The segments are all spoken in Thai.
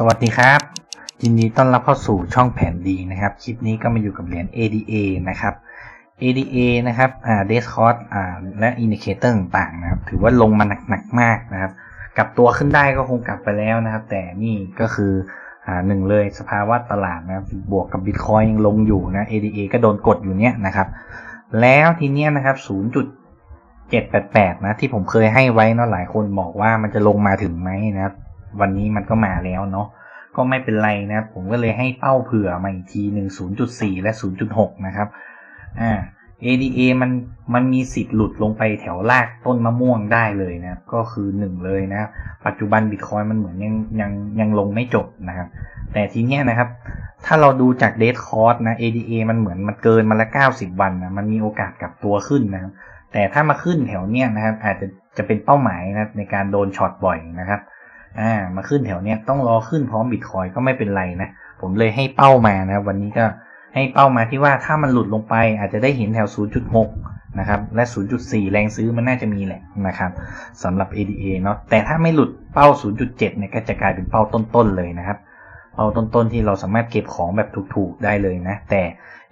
สวัสดีครับ ยินดีต้อนรับเข้าสู่ช่องแผนดีนะครับ คลิปนี้ก็มาอยู่กับเหรียญ ADA นะครับ ADA นะครับอ่า d e s c o r อ่าและ Indicator ต่างๆนะครับ ถือว่าลงมาหนักๆมากนะครับ กลับตัวขึ้นได้ก็คงกลับไปแล้วนะครับ แต่นี่ก็คืออ่าหนึ่งเลยสภาวะตลาดนะครับ บวกกับ Bitcoin ยังลงอยู่นะ ADA ก็โดนกดอยู่เนี้ยนะครับ แล้วทีเนี้ยนะครับ 0.788 นะที่ผมเคยให้ไว้เนาะหลายคนบอกว่ามันจะลงมาถึงไหมนะครับ วันนี้มันก็มาแล้วเนาะก็ไม่เป็นไรนะครับผมก็เลยให้เป้าเผื่อมาอีกทีหนึ่ง0.4 และ 0.6 นะครับอ่า ADA มันมันมีสิทธิ์หลุดลงไปแถวลากต้นมะม่วงได้เลยนะครับก็คือหนึ่งเลยนะครับปัจจุบันบิตคอยมันเหมือนยังยังยังลงไม่จบนะครับ แต่ทีเนี้ยนะครับ ถ้าเราดูจากเดทคอร์สนะ ADA มันเหมือนมันเกินมาละ 90 วันนะมันมีโอกาสกลับตัวขึ้นนะครับ แต่ถ้ามาขึ้นแถวเนี้ยนะครับ อาจจะจะเป็นเป้าหมายนะในการโดนช็อตบ่อยนะครับ อ่ามาขึ้นแถวเนี้ยต้องรอขึ้นพร้อมบิตคอยก็ไม่เป็นไรนะผมเลยให้เป้ามานะวันนี้ก็ให้เป้ามาที่ว่าถ้ามันหลุดลงไปอาจจะได้เห็นแถว 0.6 นะครับ และ 0.4 แรงซื้อมันน่าจะมีแหละนะครับสำหรับ ADA เนาะแต่ถ้าไม่หลุดเป้า 0.7 เนี่ยก็จะกลายเป็นเป้าต้นๆเลยนะครับเป้าต้นๆที่เราสามารถเก็บของแบบถูกๆได้เลยนะ แต่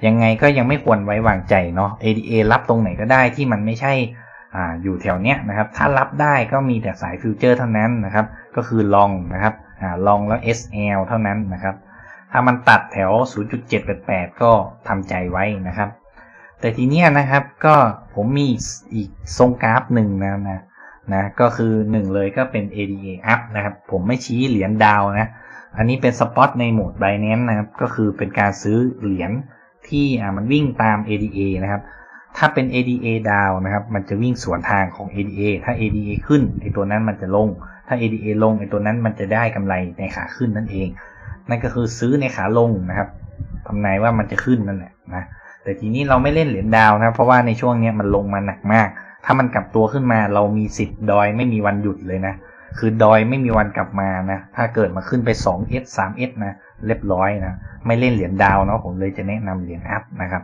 ยังไงก็ยังไม่ควรไว้วางใจเนาะ ADA รับตรงไหนก็ได้ที่มันไม่ใช่ ออยู่แถวเนี้ยนะครับ ถ้ารับได้ก็มีแต่สายฟิวเจอร์เท่านั้นนะครับ ก็คือลองนะครับลองแล้ว SL เท่านั้นนะครับ ถ้ามันตัดแถว 0.788 ก็ทำใจไว้นะครับ แต่ทีเนี้ยนะครับก็ผมมีอีกทรงกราฟหนึ่งนะนะนะก็คือหนึ่งเลยก็เป็น ADA up นะครับ ผมไม่ชี้เหรียญดาวนะ อันนี้เป็นสปอตในโหมด Binance นะครับ ก็คือเป็นการซื้อเหรียญที่มันวิ่งตาม ADA นะครับ ถ้าเป็น ADA ดาวนะครับ มันจะวิ่งสวนทางของ ADA ถ้า ADA ขึ้นไอตัวนั้นมันจะลง ถ้า ADA ลงไอตัวนั้นมันจะได้กำไรในขาขึ้นนั่นเอง นั่นก็คือซื้อในขาลงนะครับทำนายว่ามันจะขึ้นนั่นแหละนะ แต่ทีนี้เราไม่เล่นเหรียญดาวนะ เพราะว่าในช่วงนี้มันลงมาหนักมาก ถ้ามันกลับตัวขึ้นมาเรามีสิทธิ์ดอยไม่มีวันหยุดเลยนะ คือดอยไม่มีวันกลับมานะ ถ้าเกิดมาขึ้นไป 2s 3s นะ เรียบร้อยนะ ไม่เล่นเหรียญดาวเนาะ ผมเลยจะแนะนำเหรียญอัพนะครับ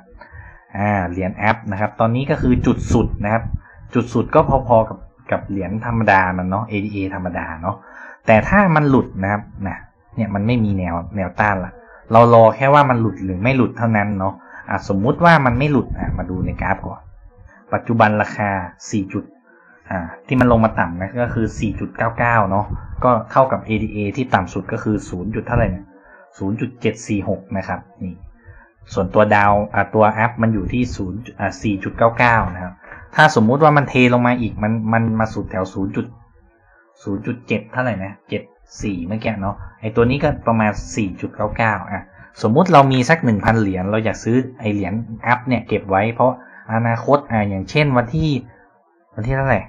อ่าเหรียญแอัพนะครับ ตอนนี้ก็คือจุดสุดนะครับ จุดสุดก็พอๆกับกับเหรียญธรรมดามันเนาะ ADA ธรรมดาเนาะแต่ถ้ามันหลุดนะครับนะเนี่ยมันไม่มีแนวแนวต้านละเรารอแค่ว่ามันหลุดหรือไม่หลุดเท่านั้นเนาะอะสมมุติว่ามันไม่หลุดอะมาดูในกราฟก่อน ปัจจุบันราคา 4 จุดอ่าที่มันลงมาต่ำนะก็คือ 4.99 เนาะก็เท่ากับ ADA ที่ต่ำสุดก็คือ 0. จุดเท่าไหร่เนี่ย0.746 นะครับนี่ ส่วนตัวดาวตัวอัพมันอยู่ที่0อ่จุดเก้า4.99นะครับถ้าสมมุติว่ามันเทลงมาอีกมันมันมาสุดแถว 0. จุด0.7เจ็ดเท่าไหร่นะ74เมื่อกี้เนาะไอตัวนี้ก็ประมาณ4.99อะสมมุติเรามีสัก1,000เหรียญเราอยากซื้อไอเหรียญอัพเนี่ยเก็บไว้เพราะอนาคตอ่าอย่างเช่นวันที่ วันที่เท่าไหร่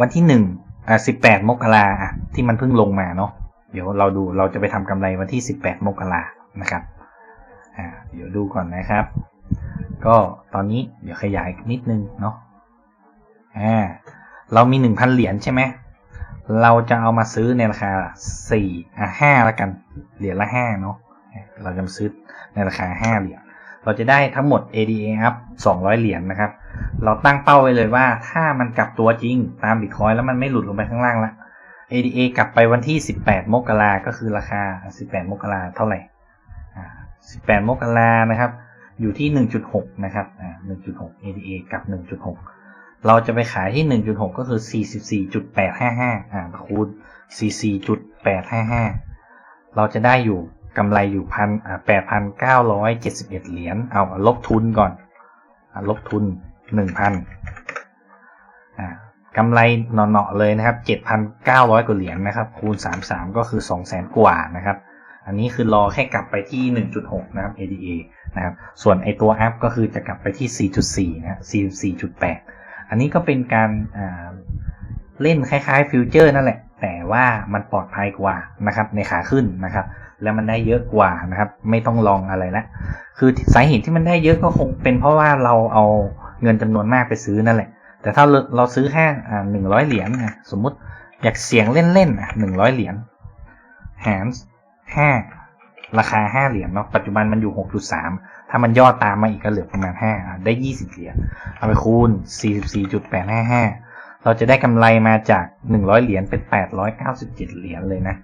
วันที่หนึ่งอ่าสิบแปดมกราอะที่มันเพิ่งลงมาเนาะเดี๋ยวเราดูเราจะไปทำกำไรวันที่สิบแปดมกรานะครับ ดี๋ยวดูก่อนนะครับ ก็ตอนนี้เดี๋ยวขยายนิดนึงเนาะอ่าเรามีหนึ่งพันเหรียญใช่ไหมเราจะเอามาซื้อในราคาสี่อะห้าละกัน เหรียญละห้าเนาะเราจะมาซื้อในราคาห้าเหรียญเราจะได้ทั้งหมด ADA up 200 เหรียญนนะครับ เราตั้งเป้าไว้เลยว่าถ้ามันกลับตัวจริงตามบิตคอยแล้วมันไม่หลุดลงไปข้างล่างละ ADA กลับไปวันที่ 18 มกราก็คือราคา 18 มกราเท่าไหร่ 18 มกรานะครับ อยู่ที่ 1.6 นะครับ อ่า 1.6 ADA กับ 1.6 เราจะไปขายที่ 1.6 ก็คือ 44.855 อ่าคูณ 44.855 เราจะได้อยู่กำไรอยู่พันอ่าแปดพันเก้าร้อยเจ็ดสิบเอ็ดเหรียญ เอาลบทุนก่อนอลบทุนหนึ่งพันอ่ากำไรเนาะๆเลยนะครับเจ็ดพันเก้าร้อยกว่าเหรียญนะครับ คูณสามสามก็คือสองแสนกว่านะครับ อันนี้คือรอแค่กลับไปที่หนึ่งจุดหกนะครับ ADA นะครับ ส่วนไอตัวแอปก็คือจะกลับไปที่สี่จุดสี่นะสี่สี่จุดแปดอันนี้ก็เป็นการอ่าเล่นคล้ายๆฟิวเจอร์นั่นแหละ แต่ว่ามันปลอดภัยกว่านะครับในขาขึ้นนะครับ แล้วมันได้เยอะกว่านะครับ ไม่ต้องลองอะไรละ คือสาเหตุที่มันได้เยอะก็คงเป็นเพราะว่าเราเอาเงินจำนวนมากไปซื้อนั่นแหละ แต่ถ้าเราซื้อแค่หนึ่งร้อยเหรียญอะสมมุติอยากเสี่ยงเล่นๆอะหนึ่งร้อยเหรียญหาร ห้าราคาห้าเหรียญเนาะปัจจุบันมันอยู่หกจุดสามถ้ามันย่อตามมาอีกก็เหลือประมาณห้าได้ยี่สิบเหรียญเอาไปคูณสี่สิบสี่จุดแปดห้าห้าเราจะได้กำไรมาจากหนึ่งร้อยเหรียญเป็นแปดร้อยเก้าสิบเจ็ดเหรียญเลยนะ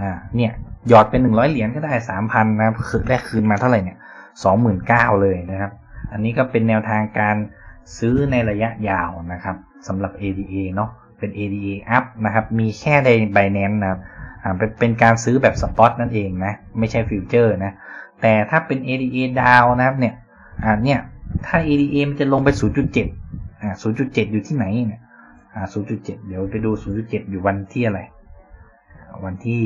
อ่าเนี่ยหยอดเป็นหนึ่งร้อยเหรียญก็ได้สามพันนะครับคือแลกคืนมาเท่าไหร่เนี่ยสองหมื่นเก้าเลยนะครับ อันนี้ก็เป็นแนวทางการซื้อในระยะยาวนะครับสำหรับ ADA เนาะเป็น ADA up นะครับ มีแค่ใน Binance นะครับ เป็นเป็นการซื้อแบบสปอตนั่นเองนะ ไม่ใช่ฟิวเจอร์นะ แต่ถ้าเป็น ADA down นะครับเนี่ยอ่าเนี่ยถ้า ADA มันจะลงไป 0.7อ่า0.7 อยู่ที่ไหนเนี่ยอ่า0.7 เดี๋ยวไปดู 0.7 อยู่วันที่อะไร วันที่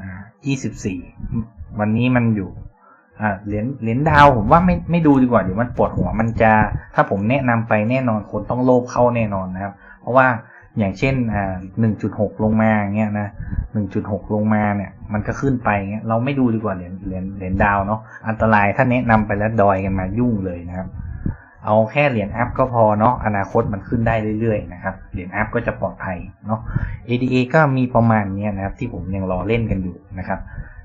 อ่า24วันนี้มันอยู่อ่าเหรียญเหรียญดาวผมว่าไม่ไม่ดูดีกว่าเดี๋ยวมันปวดหัวมันจะ ถ้าผมแนะนำไปแน่นอนคนต้องโลภเข้าแน่นอนนะครับ เพราะว่า อย่างเช่นอ่าหนึ่งจุดหกลงมาอย่างเงี้ยนะหนึ่งจุดหกลงมาเนี่ย มันก็ขึ้นไปเงี้ยเราไม่ดูดีกว่าเหรียญเหรียญเหรียญดาวเนาะอันตรายถ้าแนะนำไปแล้วดอยกันมายุ่งเลยนะครับ เอาแค่เหรียญอัพก็พอเนาะอนาคตมันขึ้นได้เรื่อยๆนะครับเหรียญอัพก็จะปลอดภัยเนาะ ADA ก็มีประมาณเนี้ยนะครับ ที่ผมยังรอเล่นกันอยู่นะครับ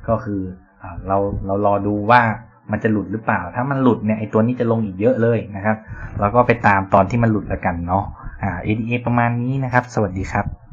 ก็คืออเราเรารอดูว่ามันจะหลุดหรือเปล่า ถ้ามันหลุดเนี่ยไอตัวนี้จะลงอีกเยอะเลยนะครับแล้วก็ไปตามตอนที่มันหลุดแล้วกันเนาะ ADA ประมาณนี้นะครับ สวัสดีครับ